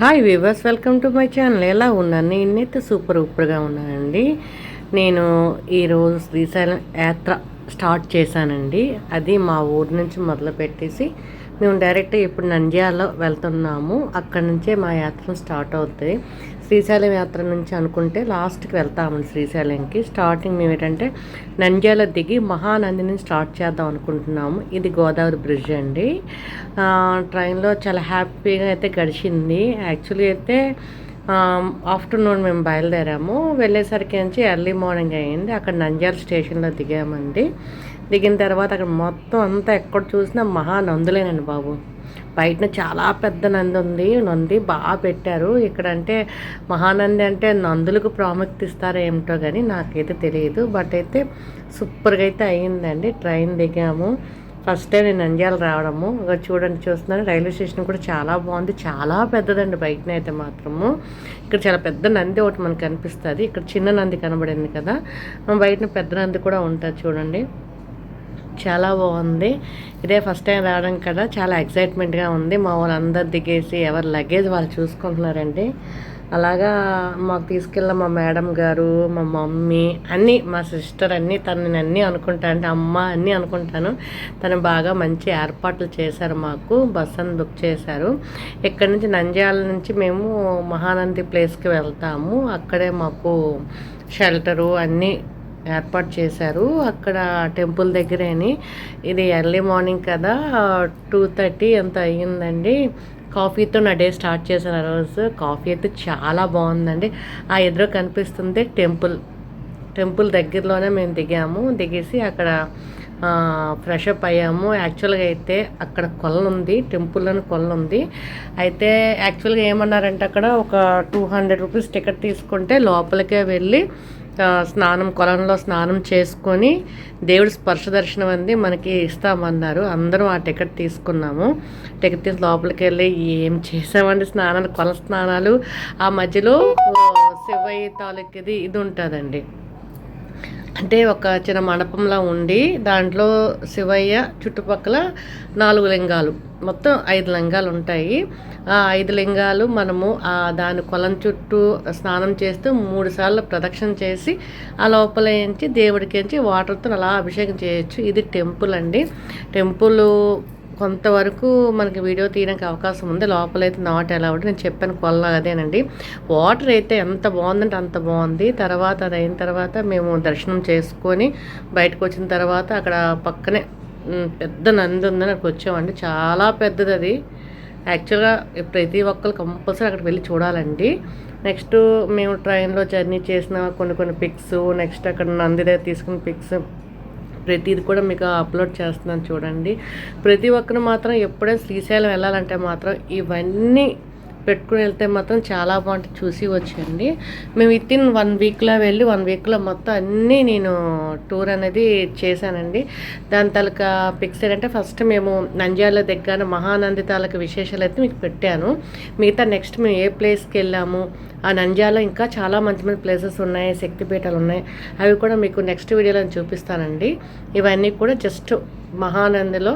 Hi viewers welcome to my channel ఎలా ఉన్నాను నేనైతే సూపర్ ఊపర్గా ఉన్నానండి. నేను ఈరోజు శ్రీశైలం యాత్ర స్టార్ట్ చేశానండి. అది మా ఊరి నుంచి మొదలుపెట్టేసి మేము డైరెక్ట్ ఇప్పుడు నంద్యాల వెళ్తున్నాము. అక్కడ నుంచే మా యాత్ర స్టార్ట్ అవుతుంది శ్రీశైలం యాత్ర నుంచి అనుకుంటే లాస్ట్కి వెళ్తాము శ్రీశైలంకి. స్టార్టింగ్ మేము ఏంటంటే నంద్యాల దిగి మహానందిని స్టార్ట్ చేద్దాం అనుకుంటున్నాము. ఇది గోదావరి బ్రిడ్జ్ అండి. ట్రైన్లో చాలా హ్యాపీగా అయితే గడిచింది. యాక్చువల్లీ అయితే ఆఫ్టర్నూన్ మేము బయలుదేరాము. వెళ్ళేసరికి నుంచి ఎర్లీ మార్నింగ్ అయ్యింది అక్కడ నంద్యాల స్టేషన్లో దిగామండి. దిగిన తర్వాత అక్కడ మొత్తం అంతా ఎక్కడ చూసినా మహా నందులేనండి బాబు. బయటన చాలా పెద్ద నంది ఉంది. నంది బాగా పెట్టారు. ఇక్కడ అంటే మహానంది అంటే నందులకు ప్రాముఖ్యత ఇస్తారో ఏమిటో కానీ నాకైతే తెలియదు. బట్ అయితే సూపర్గా అయితే అయ్యిందండి. ట్రైన్ దిగాము. ఫస్ట్ టైం నేను నంద్యాల రావడము. చూడండి చూస్తున్నాను రైల్వే స్టేషన్ కూడా చాలా బాగుంది. చాలా పెద్దదండి బయటన అయితే మాత్రము. ఇక్కడ చాలా పెద్ద నంది ఒకటి మనకు కనిపిస్తుంది. ఇక్కడ చిన్న నంది కనబడింది కదా. బయటన పెద్ద నంది కూడా ఉంటుంది చూడండి. చాలా బాగుంది. ఇదే ఫస్ట్ టైం రావడం కదా చాలా ఎక్సైట్మెంట్గా ఉంది. మా వాళ్ళందరు దిగేసి ఎవరి లగేజ్ వాళ్ళు చూసుకుంటున్నారండి. అలాగా మాకు తీసుకెళ్ళిన మా మేడం గారు మా మమ్మీ అన్నీ మా సిస్టర్ అన్నీ తను నేను అన్నీ అనుకుంటాను అంటే అమ్మ అన్నీ అనుకుంటాను. తను బాగా మంచి ఏర్పాట్లు చేశారు మాకు బస్ అని బుక్ చేశారు. ఇక్కడ నుంచి నంద్యాల నుంచి మేము మహానంది ప్లేస్కి వెళ్తాము. అక్కడే మాకు షెల్టరు అన్నీ ఏర్పాటు చేశారు. అక్కడ టెంపుల్ దగ్గరేని. ఇది ఎర్లీ మార్నింగ్ కదా. టూ థర్టీ ఎంత అయ్యిందండి. కాఫీతో నా డే స్టార్ట్ చేశాను ఆ రోజు. కాఫీ అయితే చాలా బాగుందండి. ఆ ఎదురు కనిపిస్తుంది టెంపుల్. టెంపుల్ దగ్గరలోనే మేము దిగాము. దిగేసి అక్కడ ఫ్రెష్ అప్ అయ్యాము. యాక్చువల్గా అయితే అక్కడ కొల్ల ఉంది టెంపుల్ అని కొల్ల ఉంది. అయితే యాక్చువల్గా ఏమన్నారంటే అక్కడ ఒక టూ హండ్రెడ్ రూపీస్ టికెట్ తీసుకుంటే లోపలికే వెళ్ళి స్నానం కొలంలో స్నానం చేసుకొని దేవుడి స్పర్శ దర్శనం అంది మనకి ఇస్తామన్నారు. అందరం ఆ టికెట్ తీసుకున్నాము. టికెట్ తీసి లోపలికి వెళ్ళి ఏం చేసామండి స్నానాలు కొల స్నానాలు? ఆ మధ్యలో శివయ్య తాలూకిది ఇది ఉంటుందండి. అంటే ఒక చిన్న మండపంలా ఉండి దాంట్లో శివయ్య చుట్టుపక్కల నాలుగు లింగాలు మొత్తం ఐదు లింగాలు ఉంటాయి. ఆ ఐదు లింగాలు మనము ఆ దాని కొలం చుట్టూ స్నానం చేస్తూ మూడు సార్లు ప్రదక్షిణ చేసి ఆ లోపల ఏంచి దేవుడికి వాటర్తో అలా అభిషేకం చేయొచ్చు. ఇది టెంపుల్ అండి. టెంపుల్ కొంతవరకు మనకి వీడియో తీయడానికి అవకాశం ఉంది. లోపలైతే నాట్ ఎలా నేను చెప్పాను కొల్ల అదేనండి. వాటర్ అయితే ఎంత బాగుందంటే అంత బాగుంది. తర్వాత అది అయిన తర్వాత మేము దర్శనం చేసుకొని బయటకు వచ్చిన తర్వాత అక్కడ పక్కనే పెద్ద నంది ఉందని అక్కడికి వచ్చామండి. చాలా పెద్దది అది. యాక్చువల్గా ప్రతి ఒక్కరు కంపల్సరీ అక్కడికి వెళ్ళి చూడాలండి. నెక్స్ట్ మేము ట్రైన్లో జర్నీ చేసిన కొన్ని కొన్ని పిక్స్ నెక్స్ట్ అక్కడ నంది దగ్గర తీసుకున్న పిక్స్ ప్రతిది కూడా మీకు అప్లోడ్ చేస్తున్నాను చూడండి. ప్రతి ఒక్కరు మాత్రం ఎప్పుడైనా శ్రీశైలం వెళ్ళాలంటే మాత్రం ఇవన్నీ పెట్టుకుని వెళ్తే మాత్రం చాలా బాగుంటుంది. చూసి వచ్చండి మేము విత్ ఇన్ వన్ వీక్లో వెళ్ళి వన్ వీక్లో మొత్తం అన్నీ నేను టూర్ అనేది చేశానండి. దాని తాలూకా పిక్స్ ఏంటంటే ఫస్ట్ మేము నంద్యాల దగ్గర మహానంది తాలూకా విశేషాలు అయితే మీకు పెట్టాను. మిగతా నెక్స్ట్ మేము ఏ ప్లేస్కి వెళ్ళాము? ఆ నంద్యాల ఇంకా చాలా మంచి మంచి ప్లేసెస్ ఉన్నాయి శక్తిపీఠాలు ఉన్నాయి. అవి కూడా మీకు నెక్స్ట్ వీడియోలో చూపిస్తానండి. ఇవన్నీ కూడా జస్ట్ మహానందిలో